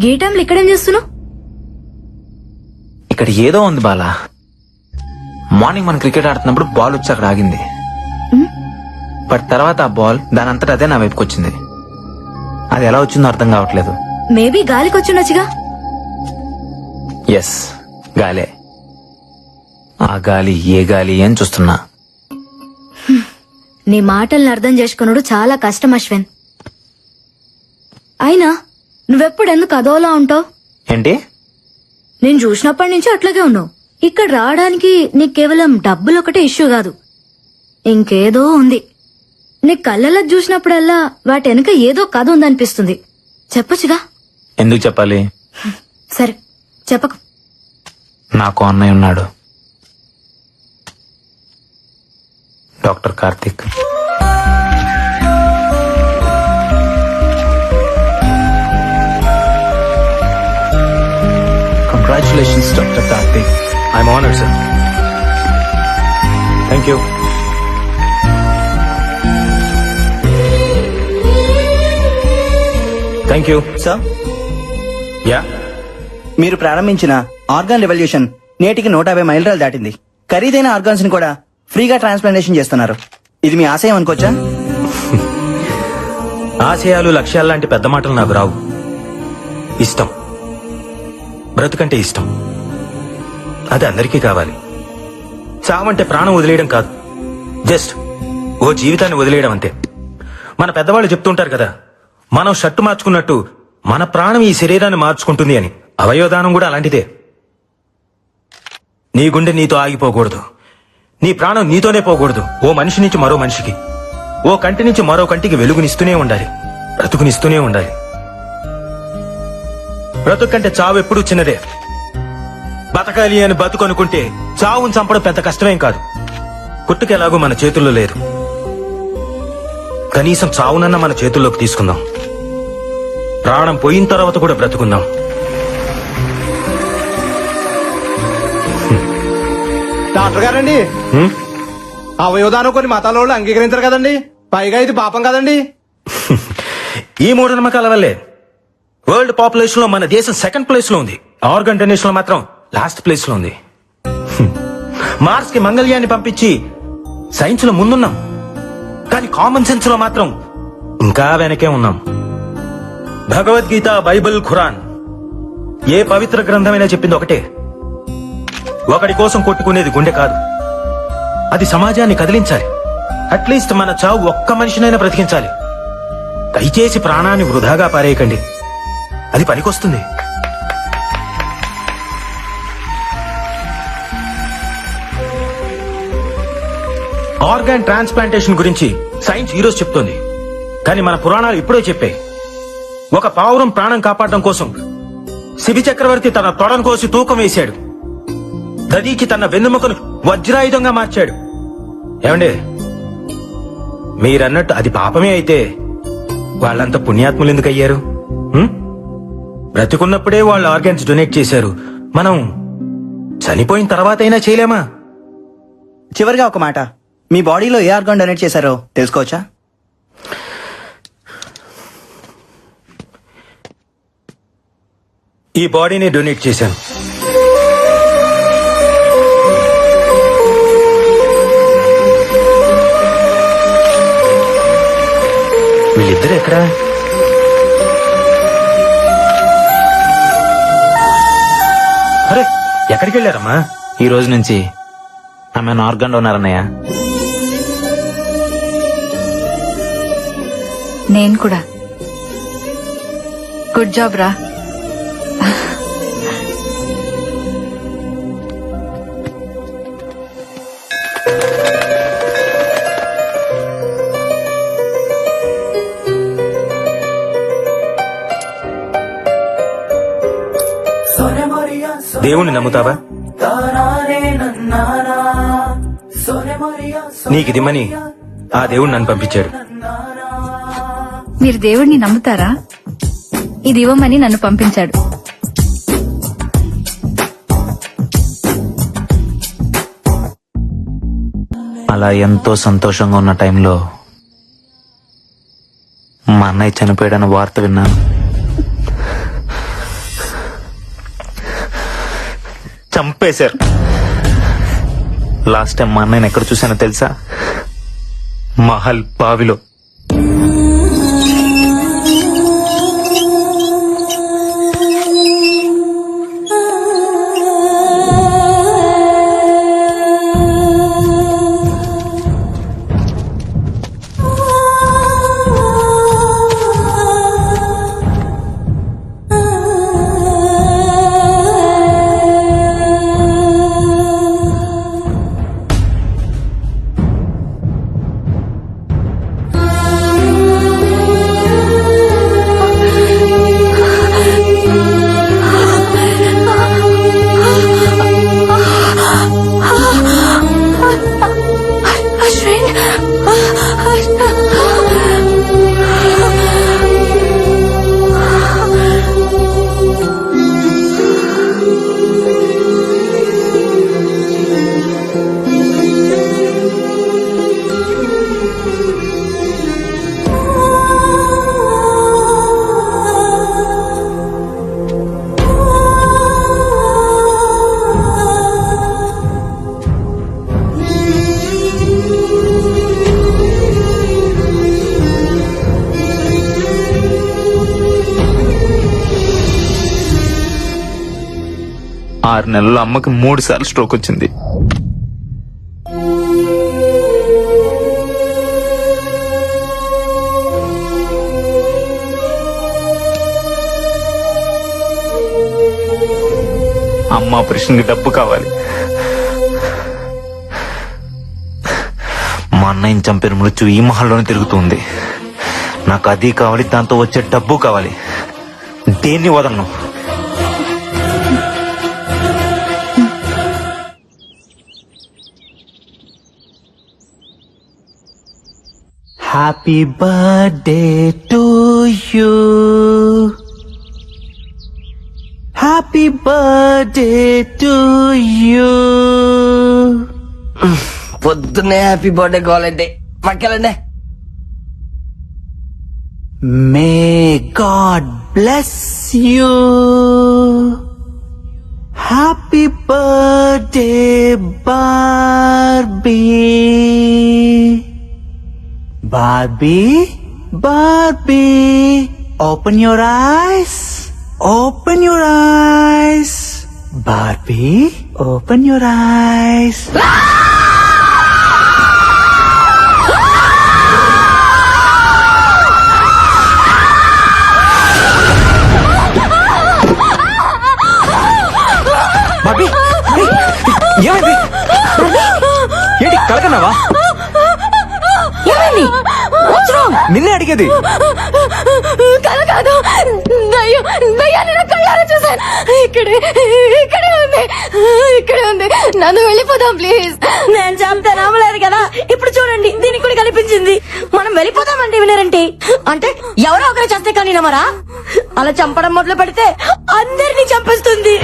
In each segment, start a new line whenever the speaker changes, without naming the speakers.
గీ టైంలో ఇక్కడేం చేస్తున్నావు?
ఇక్కడ ఏదో ఉంది బాలా. మార్నింగ్ మనం క్రికెట్ ఆడుతున్నప్పుడు బాల్ వచ్చి అక్కడ ఆగింది. బట్ తర్వాత ఆ బాల్ దాని అంతటా అదే నా వైపుకి వచ్చింది. అది ఎలా వచ్చిందో అర్థం కావట్లేదు.
మేబీ గాలికి వచ్చిండొచ్చుగా
ఎస్ గాలే. ఆ గాలి ఏ గాలి అని చూస్తున్నా.
నీ మాటల్ని అర్థం చేసుకున్నాడు చాలా కష్టం అశ్విన్. అయినా నువ్వెప్పుడు ఎందుకు అదోలా ఉంటావు?
ఏంటి?
నేను చూసినప్పటి నుంచి అట్లాగే ఉన్నావు. ఇక్కడ రావడానికి నీకు కేవలం డబ్బులు ఒకటే ఇష్యూ కాదు. ఇంకేదో ఉంది. నీ కళ్ళలకు చూసినప్పుడల్లా వాటి వెనుక ఏదో కథ ఉందనిపిస్తుంది. చెప్పొచ్చుగా?
ఎందుకు చెప్పాలి?
సరే చెప్పకు.
నాకు అన్నయ్య ఉన్నాడు. Doctor Karthik. Congratulations doctor Karthik
I'm honoured sir thank you thank you
sir
yeah
మీరు ప్రారంభించిన ఆర్గాన్ రెవల్యూషన్ నేటికి నూట యాభై మైలురాలు దాటింది. ఖరీదైన ఆర్గాన్స్ని కూడా ఫ్రీగా ట్రాన్స్ప్లాంటేషన్ చేస్తున్నారు. ఇది మీ ఆశయం అనుకోవచ్చా?
ఆశయాలు లక్ష్యాలు లాంటి పెద్ద మాటలు నాకు రావు. ఇష్టం. బ్రతుకంటే ఇష్టం. అది అందరికీ కావాలి. చావంటే ప్రాణం వదిలేయడం కాదు. జస్ట్ ఓ జీవితాన్ని వదిలేయడం అంతే. మన పెద్దవాళ్ళు చెప్తుంటారు కదా మనం షర్టు మార్చుకున్నట్టు మన ప్రాణం ఈ శరీరాన్ని మార్చుకుంటుంది అని. అవయోదానం కూడా అలాంటిదే. నీ గుండె నీతో ఆగిపోకూడదు. నీ ప్రాణం నీతోనే పోకూడదు. ఓ మనిషి నుంచి మరో మనిషికి ఓ కంటి నుంచి మరో కంటికి వెలుగునిస్తూనే ఉండాలి. బ్రతుకునిస్తూనే ఉండాలి. బ్రతుకంటే చావు ఎప్పుడూ చిన్నదే. బతకాలి అని బతుకు అనుకుంటే చావుని చంపడం పెద్ద కష్టమేం కాదు. పుట్టుక ఎలాగో మన చేతుల్లో లేదు కనీసం చావునన్న మన చేతుల్లోకి తీసుకుందాం. ప్రాణం పోయిన తర్వాత కూడా బ్రతుకుందాం
డాక్టర్ గారండి? అవయోదానం కొన్ని మతాల వాళ్ళు అంగీకరించారు కదండి. పైగా ఇది పాపం కదండి.
ఈ మూఢనమ్మకాల వల్లే వరల్డ్ పాపులేషన్లో మన దేశం సెకండ్ ప్లేస్లో ఉంది. ఆర్గన్ డొనేషన్లో మాత్రం లాస్ట్ ప్లేస్లో ఉంది. మార్స్కి మంగళ్యాన్ని పంపించి సైన్స్లో ముందున్నాం. కానీ కామన్ సెన్స్లో మాత్రం ఇంకా వెనకే ఉన్నాం. Bhagavad Gita Bible Quran. ఏ పవిత్ర గ్రంథమైనా చెప్పింది ఒకటే. ఒకడి కోసం కొట్టుకునేది గుండె కాదు. అది సమాజాన్ని కదిలించాలి. అట్లీస్ట్ మన చావు ఒక్క మనిషినైనా బ్రతికించాలి. దయచేసి ప్రాణాన్ని వృధాగా పారేయకండి. అది పనికొస్తుంది. ఆర్గాన్ ట్రాన్స్ప్లాంటేషన్ గురించి సైన్స్ ఈరోజు చెప్తోంది. కానీ మన పురాణాలు ఇప్పుడే చెప్పాయి. ఒక పావురం ప్రాణం కాపాడడం కోసం శిబి చక్రవర్తి తన తొడను కోసి తూకం వేశాడు. దదీకి తన వెన్నెముకను వజ్రాయుధంగా మార్చాడు. ఏమండి? మీరన్నట్టు అది పాపమే అయితే వాళ్ళంత పుణ్యాత్ములు ఎందుకు అయ్యారు బ్రతికున్నప్పుడే వాళ్ళు ఆర్గాన్స్ డొనేట్ చేశారు. మనం చనిపోయిన తర్వాత అయినా చేయలేమా?
చివరిగా ఒక మాట. మీ బాడీలో ఏ ఆర్గాన్ డొనేట్ చేశారో తెలుసుకోవచ్చా?
ఈ బాడీని డొనేట్ చేశాను. వీళ్ళిద్దరు ఎక్కడా? ఎక్కడికి వెళ్ళారమ్మా?
ఈ రోజు నుంచి ఆమె ఆర్గన్ డోనర్ అన్నయ్య
నేను కూడా. గుడ్ జాబ్ రా.
దేవుణ్ణి నమ్ముతావా? నీకిదిమ్మని ఆ దేవుడు నన్ను పంపించాడు.
మీరు దేవుడిని నమ్ముతారా? ఇది ఇవ్వమని నన్ను పంపించాడు.
అలా ఎంతో సంతోషంగా ఉన్న టైంలో మా అన్నయ్య చనిపోయాడన్న వార్త విన్నాను. చంపేశారు. లాస్ట్ టైం మా అన్నయ్యని ఎక్కడ చూసానో తెలుసా? మహల్ బావిలో. ఆరు నెలల్లో అమ్మకి మూడు సార్లు స్ట్రోక్ వచ్చింది. అమ్మ ఆపరేషన్కి డబ్బు కావాలి. మా అన్నయ్యని చంపిన మృత్యు ఈ మహల్లోనే తిరుగుతుంది. నాకు అది కావాలి దాంతో వచ్చే డబ్బు కావాలి. దేన్ని వదలను? Happy birthday to you happy birthday to you
పొద్దున్నే హ్యాపీ బర్త్డే కావాలంటే పక్కెళ్ళండి
may God bless you happy birthday Barbie Barbie? Barbie! Open your eyes! Open your eyes! Barbie,
open your eyes!
Ah! అడిగేది
కల కాదు. దయ్యం దయ్యాన్ని నా కళ్ళారా చూశాను. ఇక్కడే ఇక్కడే ఉంది. ఇక్కడే ఉంది. నన్ను వెళ్ళిపోదాం ప్లీజ్.
నేను చెప్తే నమ్మలేదు కదా. ఇప్పుడు చూడండి దీనికి కూడా కనిపించింది. మనం వెళ్ళిపోతామంటే వినరంటే. అంటే ఎవరో ఒకరు చేస్తే కానీ నమ్మరా? అలా చంపడం మొదలు పెడితే అందరినీ చంపేస్తుంది.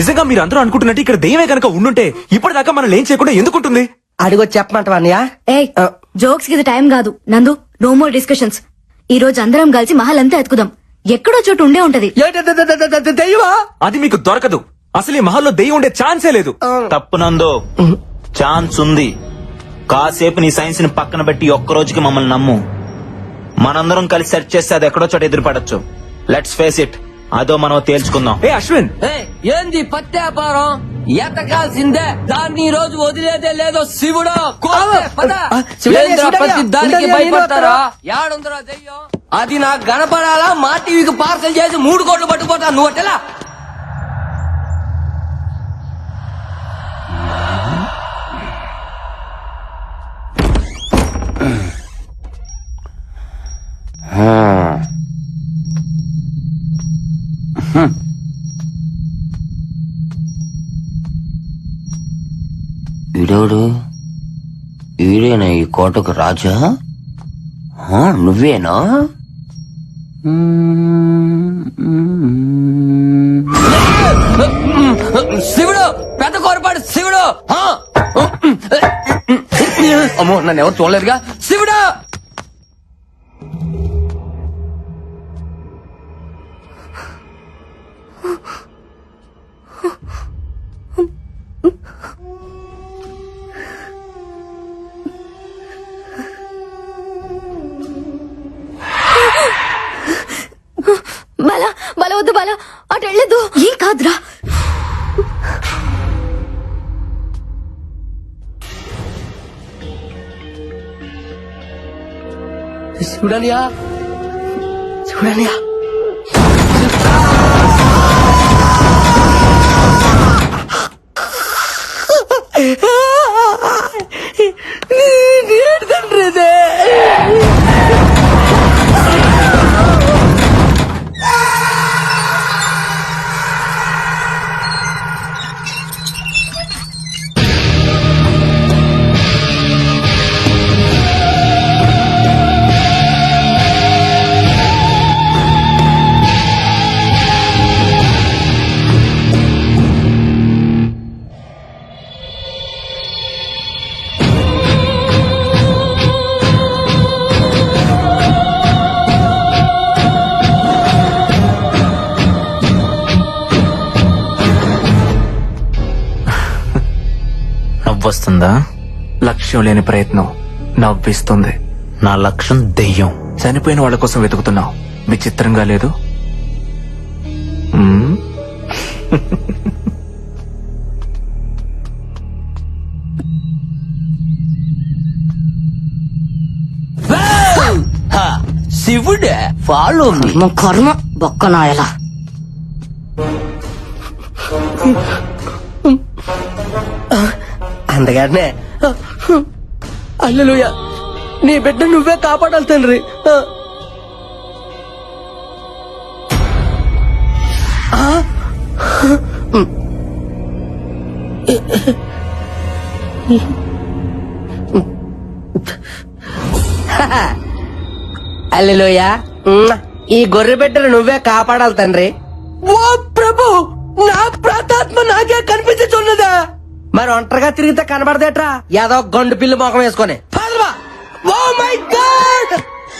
నిజంగా మీరు అందరూ అనుకుంటున్నట్టు ఇక్కడ దెయ్యమే కనుక ఉండుంటే ఇప్పటిదాకా మనం ఏం చేయకుండా ఎందుకుంటుంది?
అడిగొచ్చి చెప్పమంటావా అన్నయ్య?
ఏ జోక్స్కి ఇది టైం కాదు. నందు నో మోర్ డిస్కషన్స్ ఈ రోజు అందరం కలిసి మహల్ అంతా ఎత్తుకుదాం. ఎక్కడో చోటు ఉండే ఉంటది.
దెయ్యమా?
అది మీకు దొరకదు. అసలు ఈ మహల్లో దెయ్యం ఉండే ఛాన్సే లేదు.
తప్పునందో ఛాన్స్ ఉంది. కాసేపు నీ సైన్స్ని పక్కన పెట్టి ఒక్క రోజుకి మమ్మల్ని నమ్ము. మనందరం కలిసి సెర్చ్ చేస్తే అది ఎక్కడో చోట ఎదురుపడచ్చు. లెట్స్ ఫేస్ ఇట్ అదో మనం తేల్చుకుందాం.
ఏ అశ్విన్!
ఏంది పత్తి వ్యాపారం ఎతకాల్సిందే. దాన్ని ఈ రోజు వదిలేదే లేదో శివుడు కోసే, పద.
శివుడయ్య,
ఏంద్రా
శివుడయ్య,
ప్రతి దానికి
ఉండయ్య,
భయపడతారా? యాడుందరా దెయ్యం? అది నాకు గనపడాలా మా టీవీకి పార్సల్ చేసి మూడు కోట్లు పట్టుకుపోతా. నువ్వు అట్టెలా
వీడెవడు? వీడేనా ఈ కోటకు రాజా? నువ్వేనా?
శివుడు! పెద్ద కోరపాడు శివుడు! అమ్మో నన్ను ఎవరు सुड़ा लिया?
నవ్వొస్తుందా
లక్ష్యం లేని ప్రయత్నం నవ్విస్తుంది.
నా లక్ష్యం దెయ్యం.
చనిపోయిన వాళ్ళ కోసం వెతుకుతున్నావు. విచిత్రంగా లేదు?
శివుడే ఫాలో మీ
కర్మ కర్మ బొక్కనాయలా.
అందగానే అల్లెలుయ నీ బిడ్డ నువ్వే కాపాడాలి తండ్రి. అల్లెలుయ ఈ గొర్రె బిడ్డను నువ్వే కాపాడాలి తండ్రి. ఓ ప్రభు నా ప్రాతాత్మ నాకే కనిపించుచున్నదా మరి ఒంటరిగా తిరిగితే కనబడదేట్రా? ఏదో గండు పిల్లి మొఖం వేసుకొని. Oh my God